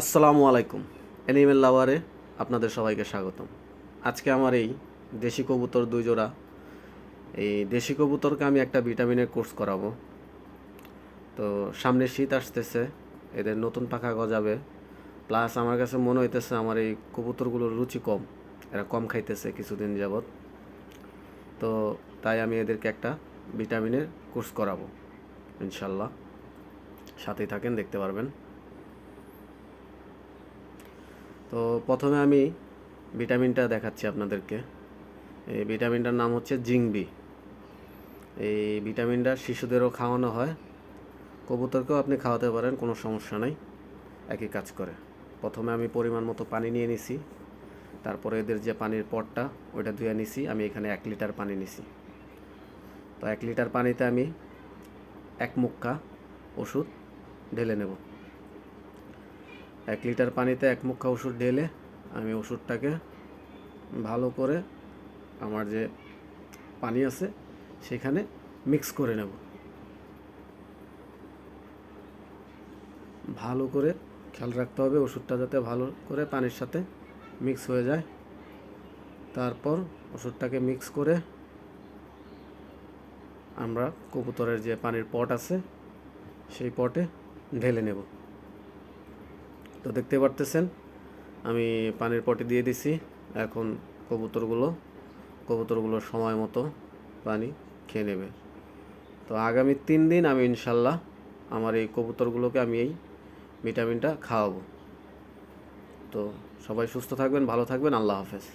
আসসালামু আলাইকুম। এনিমেল লাভারে আপনাদের সবাইকে স্বাগতম। আজকে আমার এই দেশি কবুতর দুই জোড়া। এই দেশি কবুতরকে আমি একটা ভিটামিনের কোর্স করাবো। তো সামনে শীত আসতেছে, এদের নতুন পাখা গজাবে। প্লাস আমার কাছে মনে হইতেছে আমার এই কবুতরগুলোর রুচি কম, এরা কম খাইতেছে কিছুদিন যাবৎ। তো তাই আমি এদেরকে একটা ভিটামিনের কোর্স করাবো, ইনশাল্লাহ। সাথেই থাকেন, দেখতে পারবেন। তো প্রথমে আমি ভিটামিনটা দেখাচ্ছি আপনাদেরকে। এই ভিটামিনটার নাম হচ্ছে জিংবি। এই ভিটামিনটা শিশুদেরও খাওয়ানো হয়। কবুতরকেও আপনি খাওয়াতে পারেন, কোনো সমস্যা নাই। একই কাজ করে। প্রথমে আমি পরিমাণ মতো পানি নিয়ে নিছি। তারপরে এদের যে পানির পটটা, ওইটা ধুয়ে নিছি। আমি এখানে এক লিটার পানি নিছি। তো এক লিটার পানিতে আমি এক মুক্কা ওষুধ ঢেলে নেব। এক লিটার পানিতে এক মুখা ওষুধ ঢেলে আমি ওষুধটাকে ভালো করে আমার যে পানি আছে সেখানে মিক্স করে নেব। ভালো করে খেয়াল রাখতে হবে ওষুধটা যাতে ভালো করে পানির সাথে মিক্স হয়ে যায়। তারপর ওষুধটাকে মিক্স করে আমরা কবুতরের যে পানির পট আছে, সেই পটে ঢেলে নেব। তো দেখতে পারতেছেন, আমি পানির পটে দিয়ে দিছি। এখন কবুতরগুলো কবুতরগুলো সময় মতো পানি খেয়ে নেবে। তো আগামী তিন দিন আমি ইনশাল্লাহ আমার এই কবুতরগুলোকে আমি এই ভিটামিনটা খাওয়াবো। তো সবাই সুস্থ থাকবেন, ভালো থাকবেন, আল্লাহ হাফেজ।